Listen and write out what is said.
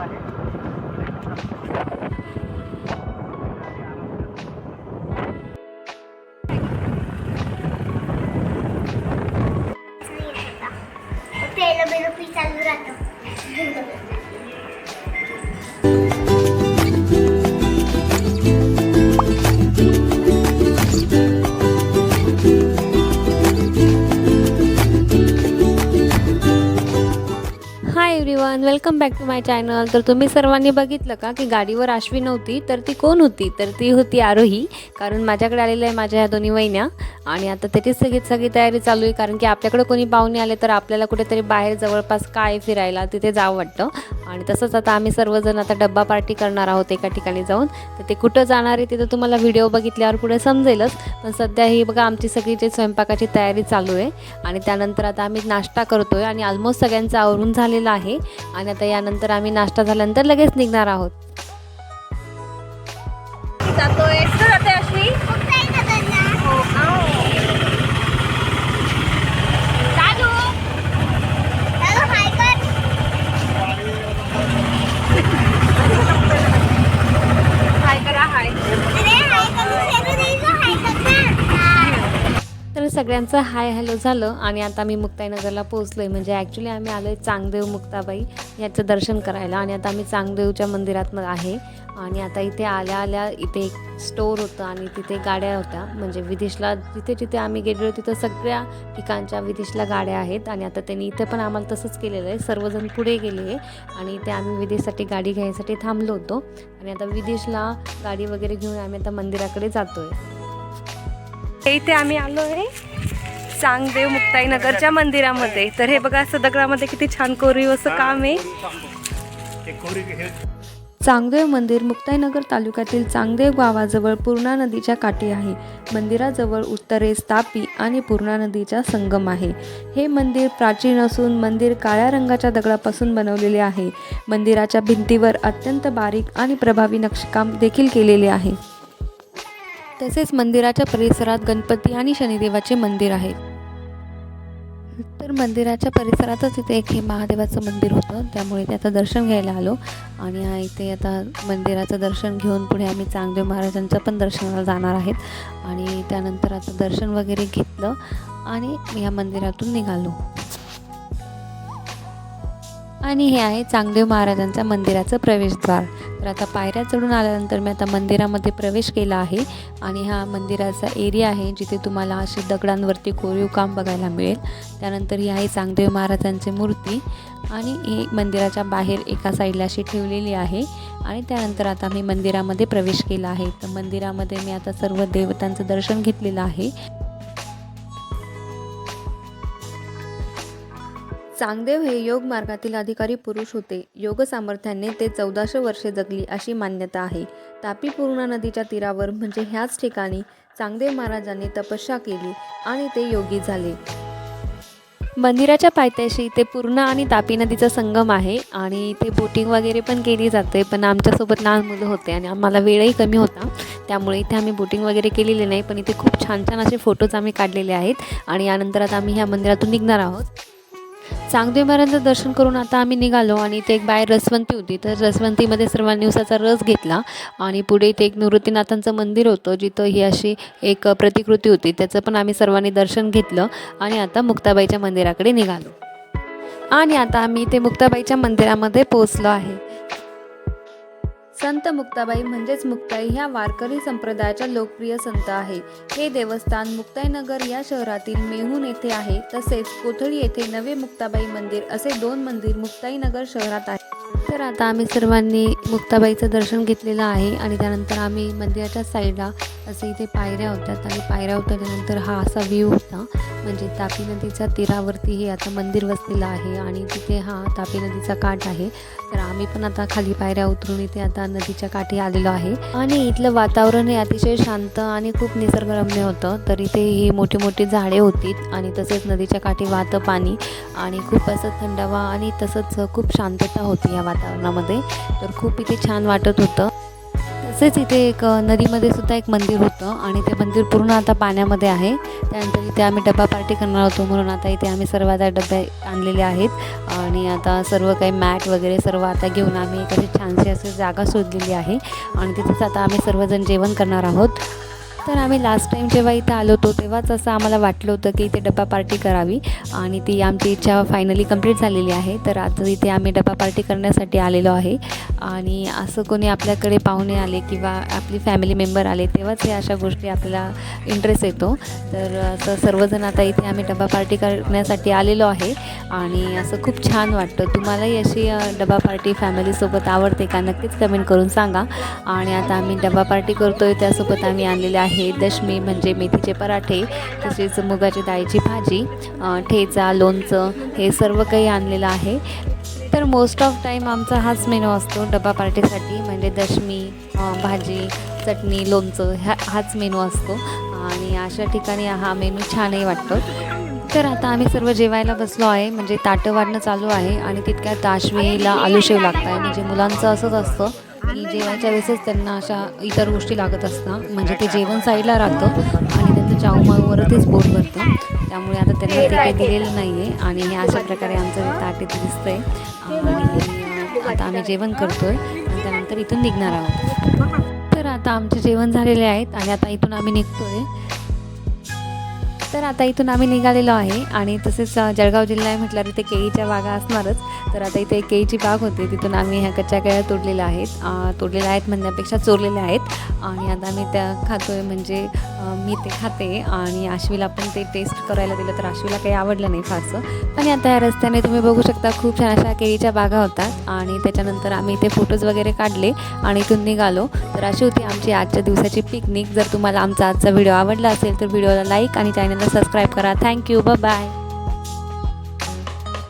Pelo, pelo, pizza, durato. Everyone welcome back to my channel तर तुम्ही सर्वांनी बघितलं का की गाडीवर आश्वी नव्हती तर ती कोण होती? तर ती होती आरोही कारण माझ्याकडे आलेल्या आहे माझ्या ह्या दोन्ही वहिन्या. आणि आता त्याची सगळी सगळी तयारी चालू आहे कारण की आपल्याकडे कोणी पाहुणे आले तर आपल्याला कुठेतरी बाहेर जवळपास काय फिरायला तिथे जावं वाटतं. आणि तसंच आता आम्ही सर्वजण आता डब्बा पार्टी करणार आहोत एका ठिकाणी जाऊन. तर ते कुठं जाणार आहे तिथं तुम्हाला व्हिडिओ बघितल्यावर पुढे समजेलच. पण सध्या ही बघा आमची सगळी जे स्वयंपाकाची तयारी चालू आहे. आणि त्यानंतर आता आम्ही नाश्ता करतो आहे आणि ऑलमोस्ट सगळ्यांचं आवरून झालेलं आहे. आणि आता यानंतर आम्ही नाश्ता झाल्यानंतर लगेच निघणार आहोत. जातोय. जाते अश्वी चालू चालू हाय कर हाय करा हाय अरे हाय करून शेरू दे गं, हाय कर ना तर सगळ्यांचं हाय हॅलो झालं आणि आता मी मुक्ताईनगरला पोहोचलो आहे म्हणजे ॲक्च्युली आम्ही आलो आहे चांगदेव मुक्ताबाई याचं दर्शन करायला आणि आता आम्ही चांगदेवच्या मंदिरात आहे. आणि आता इथे आल्या आल्या इथे एक स्टोर होतं आणि तिथे गाड्या होत्या. म्हणजे विदेशला जिथे जिथे आम्ही गेलेलो तिथं सगळ्या ठिकाणच्या विदेशला गाड्या आहेत. आणि आता त्यांनी इथे पण आम्हाला तसंच केलेलं आहे. सर्वजण पुढे गेले आहे आणि इथे आम्ही विदेशसाठी गाडी घ्यायसाठी थांबलो होतो. आणि आता विदेशला गाडी वगैरे घेऊन आम्ही आता मंदिराकडे जातो आहे इथे आम्ही आलो आहे चांगदेव मुक्ताईनगरच्या मंदिरामध्ये. तर हे बघा असं दगडामध्ये किती छान कोरीव असं काम आहे. चांगदेव मंदिर मुक्ताईनगर तालुक्यातील चांगदेव गावाजवळ पूर्णा नदीच्या काठी आहे. मंदिराजवळ उत्तरेस तापी आणि पूर्णा नदीचा संगम आहे. हे मंदिर प्राचीन असून मंदिर काळ्या रंगाच्या दगडापासून बनवलेले आहे. मंदिराच्या भिंतीवर अत्यंत बारीक आणि प्रभावी नक्षीकाम देखील केलेले आहे. तसेच मंदिराच्या परिसरात गणपती आणि शनिदेवाचे मंदिर आहे. तर मंदिराच्या परिसरातच इथे एक हे महादेवाचं मंदिर होतं. त्यामुळे ते आता दर्शन घ्यायला आलो. आणि इथे आता मंदिराचं दर्शन घेऊन पुढे आम्ही चांगदेव महाराजांचं पण दर्शनाला जाणार आहेत. आणि त्यानंतर आता दर्शन वगैरे घेतलं आणि या मंदिरातून निघालो. आणि हे आहे चांगदेव महाराजांच्या मंदिराचं प्रवेशद्वार. तर आता पायऱ्या चढून आल्यानंतर मी आता मंदिरामध्ये प्रवेश केला आहे आणि हा मंदिराचा एरिया आहे जिथे तुम्हाला असे दगडांवरती कोरीव काम बघायला मिळेल. त्यानंतर ही आहे चांगदेव महाराजांची मूर्ती आणि ही मंदिराच्या बाहेर एका साईडला अशी ठेवलेली आहे आणि त्यानंतर आता मी मंदिरामध्ये प्रवेश केला आहे. तर मंदिरामध्ये मी आता सर्व देवतांचं दर्शन घेतलेलं आहे. चांगदेव हे योग मार्गातील अधिकारी पुरुष होते. योग सामर्थ्याने ते चौदाशे वर्षे जगली अशी मान्यता आहे. तापी पूर्णा नदीच्या तीरावर म्हणजे ह्याच ठिकाणी चांगदेव महाराजांनी तपस्या केली आणि ते योगी झाले. मंदिराच्या पायथ्याशी ते पूर्णा आणि तापी नदीचा संगम आहे आणि इथे बोटिंग वगैरे पण केली जाते पण आमच्यासोबत लहान मुलं होते आणि आम्हाला वेळही कमी होता. त्यामुळे इथे आम्ही बोटिंग वगैरे केलेली नाही पण इथे खूप छान छान असे फोटोज आम्ही काढलेले आहेत आणि यानंतर आता आम्ही ह्या मंदिरातून निघणार आहोत. चांगदेव महाराजांचं दर्शन करून आता आम्ही निघालो आणि इथे एक बाहेर रसवंती होती. तर रसवंतीमध्ये सर्वांनी उसाचा रस घेतला आणि पुढे इथे एक निवृत्तीनाथांचं मंदिर होतं जिथं ही अशी एक प्रतिकृती होती. त्याचं पण आम्ही सर्वांनी दर्शन घेतलं आणि आता मुक्ताबाईच्या मंदिराकडे निघालो. आणि आता आम्ही इथे मुक्ताबाईच्या मंदिरामध्ये पोहोचलो आहे. संत मुक्ताबाई म्हणजेच मुक्ताई ह्या वारकरी संप्रदायाच्या लोकप्रिय संत आहे. हे देवस्थान मुक्ताईनगर या शहरातील मेहून येथे आहे. तसेच कोथळी येथे नवे मुक्ताबाई मंदिर असे दोन मंदिर मुक्ताईनगर शहरात आहे. तर आता आम्ही सर्वांनी मुक्ताबाईचं दर्शन घेतलेलं आहे आणि त्यानंतर आम्ही मंदिराच्या साईडला असे इथे पायऱ्या होत्या आणि पायऱ्या उतरल्यानंतर हा असा व्ह्यू होता. म्हणजे तापी नदीच्या तीरावरती हे आता मंदिर वसलेलं आहे आणि तिथे हा तापी नदीचा काठ आहे. तर आम्ही पण आता खाली पायऱ्या उतरून इथे आता नदीच्या काठी आलेलो आहे. आणि इथलं वातावरण हे अतिशय शांत आणि खूप निसर्गरम्य होतं. तर इथे ही मोठी मोठी झाडे होती आणि तसेच नदीच्या काठी वाहतं पाणी आणि खूप असं थंडावा आणि तसंच खूप शांतता होती या वातावरणामध्ये. तर खूप इथे छान वाटत होतं. तसेच इथे एक नदीमध्ये सुद्धा एक मंदिर होतं आणि ते मंदिर पूर्ण आता पाण्यामध्ये आहे. त्यानंतर इथे आम्ही डबा पार्टी करणार होतो म्हणून आता इथे आम्ही सर्व आता डबे आणलेले आहेत. आणि आता सर्व काही मॅट वगैरे सर्व आता घेऊन आम्ही एक अशी छानशी अशी जागा शोधलेली आहे. आणि तिथेच आता आम्ही सर्वजण जेवण करणार आहोत. तर आम्ही लास्ट टाईम जेव्हा इथे आलो होतो तेव्हाच असं आम्हाला वाटलं होतं की इथे डब्बा पार्टी करावी. आणि ती आमची इच्छा फायनली कंप्लीट झालेली आहे. तर आता इथे आम्ही डबा पार्टी करण्यासाठी आलेलो आहे. आणि असं कोणी आपल्याकडे पाहुणे आले किंवा आपली फॅमिली मेंबर आले तेव्हाच हे अशा गोष्टी आपल्याला इंटरेस्ट येतो. तर असं सर्वजण आता इथे आम्ही डबा पार्टी करण्यासाठी आलेलो आहे आणि असं खूप छान वाटतं. तुम्हालाही अशी डबा पार्टी फॅमिलीसोबत आवडते का? नक्कीच कमेंट करून सांगा. आणि आता आम्ही डबा पार्टी करतो आहे त्यासोबत आम्ही आणलेले आहे दशमी म्हणजे मेथीचे पराठे तसेच मुगाची डाळीची भाजी ठेचा लोणचं हे सर्व काही आणलेलं आहे. तर मोस्ट ऑफ टाईम आमचा हाच मेनू असतो डबा पार्टीसाठी म्हणजे दशमी भाजी चटणी लोणचं ह्या हाच मेनू असतो. आणि अशा ठिकाणी हा मेनू छानही वाटतो. तर आता आम्ही सर्व जेवायला बसलो आहे म्हणजे ताटं वाढणं चालू आहे. आणि तितक्यात आलू शेव लागत आहे म्हणजे मुलांचं असंच असतं. की जेवायच्या वेळेसच त्यांना अशा इतर गोष्टी लागत असतात. म्हणजे ते जेवण साईडला राहतं आणि त्यांचं चाऊमाऊवरतीच बोट भरतं. त्यामुळे आता त्यांना ते काही दिलेलं नाही आहे आणि हे अशा प्रकारे आमचं ते ताट इथे दिसतंय. आणि आता आम्ही जेवण करतो आणि त्यानंतर इथून निघणार आहोत. तर आता आमचे जेवण झालेले आहेत. आणि आता इथून आम्ही निघतो आहे तर आता इथून आम्ही निघालेलो आहे आणि तसेच जळगाव जिल्हा आहे म्हटल्यावर इथे केळीच्या बागा असणारच. तर आता इथे केळीची बाग होती तिथून आम्ही ह्या कच्च्या केळ्या तोडलेल्या आहेत. तोडलेल्या आहेत म्हणण्यापेक्षा चोरलेल्या आहेत. आणि आता आम्ही त्या खातोय म्हणजे मी ते खाते आणि आश्वीला पण ते टेस्ट करायला दिलं तर आश्वीला काही आवडलं नाही फारसं. आणि आता या रस्त्याने तुम्ही बघू शकता खूप छान अशा केळीच्या बागा होतात. आणि त्याच्यानंतर आम्ही ते फोटोज वगैरे काढले आणि इथून निघालो. तर अशी होती आमची आजच्या दिवसाची पिकनिक जर तुम्हाला आमचा आजचा व्हिडिओ आवडला असेल तर व्हिडिओला लाईक आणि चॅनल सबस्क्राईब करा. Thank you. बाय